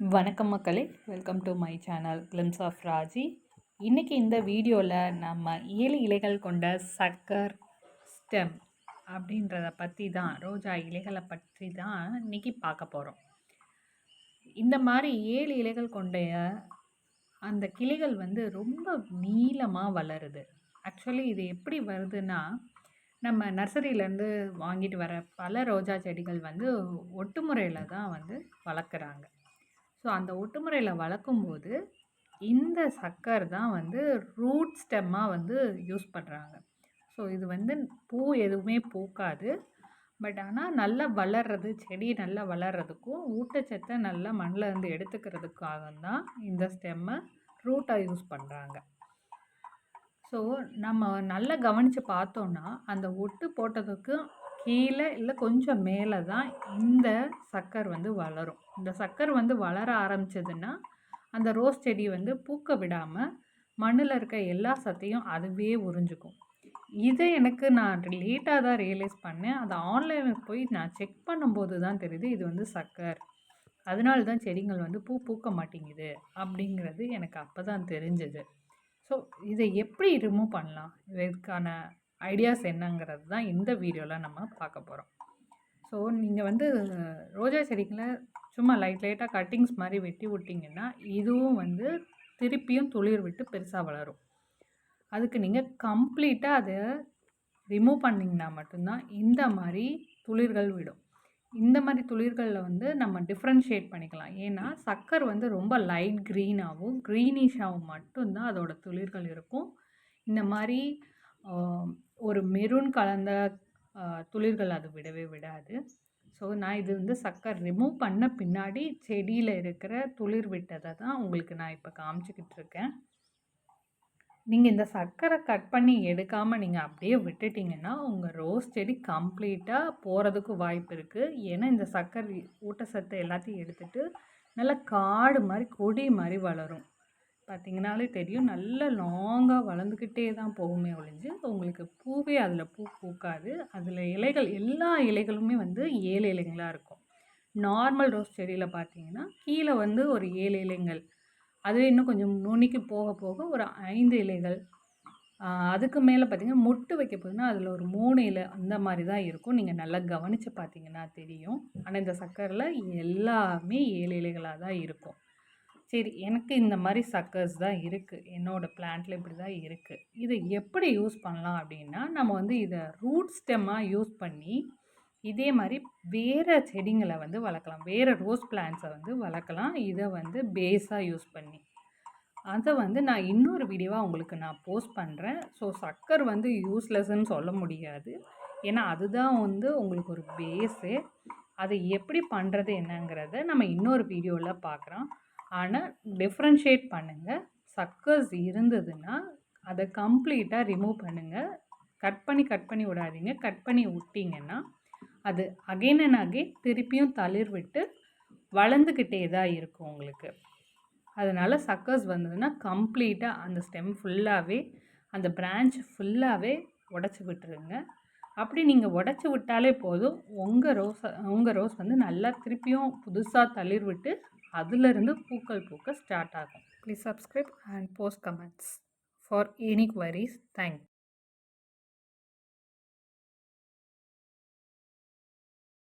வணக்கம் மக்களே. Welcome to my channel glimpse of Raji இன்றைக்கி இந்த வீடியோவில் நம்ம ஏழு இலைகள் கொண்ட சக்கர் ஸ்டெம் அப்படின்றத பற்றி தான் ரோஜா இலைகளை பற்றி தான் இன்றைக்கி பார்க்க போகிறோம் இந்த மாதிரி ஏழு இலைகள் கொண்ட அந்த கிளைகள் வந்து ரொம்ப நீளமாக வளருது. ஆக்சுவலி இது எப்படி வருதுன்னா நம்ம நர்சரியிலேருந்து வாங்கிட்டு வர பல ரோஜா செடிகள் வந்து ஒட்டு முறையில் தான் வந்து வளர்க்குறாங்க. ஸோ அந்த ஒட்டுமுறையில் வளர்க்கும்போது இந்த சக்கர் தான் வந்து ரூட் ஸ்டெம்மாக வந்து யூஸ் பண்ணுறாங்க ஸோ இது வந்து பூ எதுவுமே பூக்காது. பட் ஆனால் நல்லா வளர்றது செடி நல்லா வளர்கிறதுக்கும் ஊட்டச்சத்தை நல்லா மண்ணில் இருந்து எடுத்துக்கிறதுக்காக தான் இந்த ஸ்டெம்மை ரூட்டாக யூஸ் பண்ணுறாங்க ஸோ நம்ம நல்லா கவனித்து பார்த்தோன்னா அந்த ஒட்டு போட்டதுக்கும் கீழே இல்லை கொஞ்சம் மேலே தான் இந்த சக்கர் வந்து வளரும். இந்த சக்கர் வந்து வளர ஆரம்பிச்சதுன்னா அந்த ரோஸ் செடி வந்து பூக்க விடாமல் மண்ணில் இருக்க எல்லா சத்தையும் அதுவே உறிஞ்சிக்கும். இதை எனக்கு நான் லேட்டாக தான் ரியலைஸ் பண்ணேன். அதை ஆன்லைனில் போய் நான் செக் பண்ணும்போது தான் தெரியுது இது வந்து சக்கர். அதனால தான் செடிகள் வந்து பூ பூக்க மாட்டேங்குது அப்படிங்கிறது எனக்கு அப்போ தான் தெரிஞ்சது. ஸோ இதை எப்படி ரிமூவ் பண்ணலாம்? இதற்கான ஐடியாஸ் என்னங்கிறது தான் இந்த வீடியோவில் நம்ம பார்க்க போகிறோம் ஸோ நீங்கள் வந்து ரோஜா செடிகளை சும்மா லைட் லைட்டாக கட்டிங்ஸ் மாதிரி வெட்டி விட்டிங்கன்னா இதுவும் வந்து திருப்பியும் துளிர் விட்டு பெருசாக வளரும். அதுக்கு நீங்கள் கம்ப்ளீட்டாக அதை ரிமூவ் பண்ணிங்கன்னா மட்டும்தான் இந்த மாதிரி துளிர்கள் விடும். இந்த மாதிரி துளிர்களில் வந்து நம்ம டிஃப்ரென்ஷியேட் பண்ணிக்கலாம். ஏன்னா சக்கர் வந்து ரொம்ப லைட் க்ரீனாகவும் க்ரீனிஷாகவும் மட்டும்தான் அதோடய துளிர்கள் இருக்கும். இந்த மாதிரி ஒரு மெரூன் கலந்த துளிர்கள் அது விடவே விடாது. ஸோ நான் இது வந்து சக்கர் ரிமூவ் பண்ண பின்னாடி செடியில் இருக்கிற துளிர் விட்டதை தான் உங்களுக்கு நான் இப்போ காமிச்சிக்கிட்டு இருக்கேன். நீங்கள் இந்த சர்க்கரை கட் பண்ணி எடுக்காமல் நீங்கள் அப்படியே விட்டுட்டிங்கன்னா உங்கள் ரோஸ் செடி கம்ப்ளீட்டாக போகிறதுக்கு வாய்ப்பு இருக்குது ஏன்னா இந்த சர்க்கரை ஊட்டச்சத்தை எல்லாத்தையும் எடுத்துகிட்டு நல்லா காடு மாதிரி கொடி மாதிரி வளரும். பார்த்திங்கனாலே தெரியும். நல்ல லாங்காக வளர்ந்துக்கிட்டே தான் போகுமே ஒழிஞ்சு உங்களுக்கு பூவே அதில் பூ பூக்காது. அதில் இலைகள் எல்லா இலைகளுமே வந்து ஏழு இலைங்களாக இருக்கும். நார்மல் ரோஸ் செடியில் பார்த்தீங்கன்னா கீழே வந்து ஒரு ஏழு இலைங்கள். அதுவே இன்னும் கொஞ்சம் நுனிக்கு போக போக ஒரு ஐந்து இலைகள். அதுக்கு மேலே பார்த்திங்கன்னா மொட்டு வைக்க போதுன்னா அதில் ஒரு மூணு இலை அந்த மாதிரி தான் இருக்கும். நீங்கள் நல்லா கவனித்து பார்த்தீங்கன்னா தெரியும். ஆனால் இந்த சக்கரில் எல்லாமே ஏழு இலைகளாக தான் இருக்கும். சரி எனக்கு இந்த மாதிரி சக்கர்ஸ் தான் இருக்குது என்னோடய பிளான்ட்டில் இப்படி தான் இருக்குது இதை எப்படி யூஸ் பண்ணலாம் அப்படின்னா நம்ம வந்து இதை ரூட் ஸ்டெம்மாக யூஸ் பண்ணி இதே மாதிரி வேறு செடிங்களை வந்து வளர்க்கலாம். வேறு ரோஸ் பிளான்ஸை வந்து வளர்க்கலாம். இதை வந்து பேஸாக யூஸ் பண்ணி. அதை வந்து நான் இன்னொரு வீடியோவாக உங்களுக்கு நான் போஸ்ட் பண்ணுறேன் ஸோ சக்கர் வந்து யூஸ்லெஸ்ன்னு சொல்ல முடியாது. ஏன்னா அதுதான் வந்து உங்களுக்கு ஒரு பேஸு அதை எப்படி பண்ணுறது என்னங்கிறத நம்ம இன்னொரு வீடியோவில் பார்க்குறோம் ஆனால் டிஃப்ரென்ஷியேட் பண்ணுங்கள் சக்கர்ஸ் இருந்ததுன்னா அதை கம்ப்ளீட்டாக ரிமூவ் பண்ணுங்கள் கட் பண்ணி கட் பண்ணி விடாதீங்க. கட் பண்ணி விட்டிங்கன்னா அது அகைன் அண்ட் அகைன் திருப்பியும் தளிர் விட்டு வளர்ந்துக்கிட்டே தான் இருக்கும் உங்களுக்கு. அதனால் சக்கர்ஸ் வந்ததுன்னா கம்ப்ளீட்டாக அந்த ஸ்டெம் ஃபுல்லாகவே அந்த பிரான்ச் ஃபுல்லாகவே உடச்சி விட்டுருங்க. அப்படி நீங்கள் உடச்சி விட்டாலே போதும். உங்கள் ரோஸ் உங்கள் ரோஸ் வந்து நல்லா திருப்பியும் புதுசாக தளிர் விட்டு அதுலேருந்து பூக்கள் பூக்க ஸ்டார்ட் ஆகும். Please subscribe and post comments for any queries thank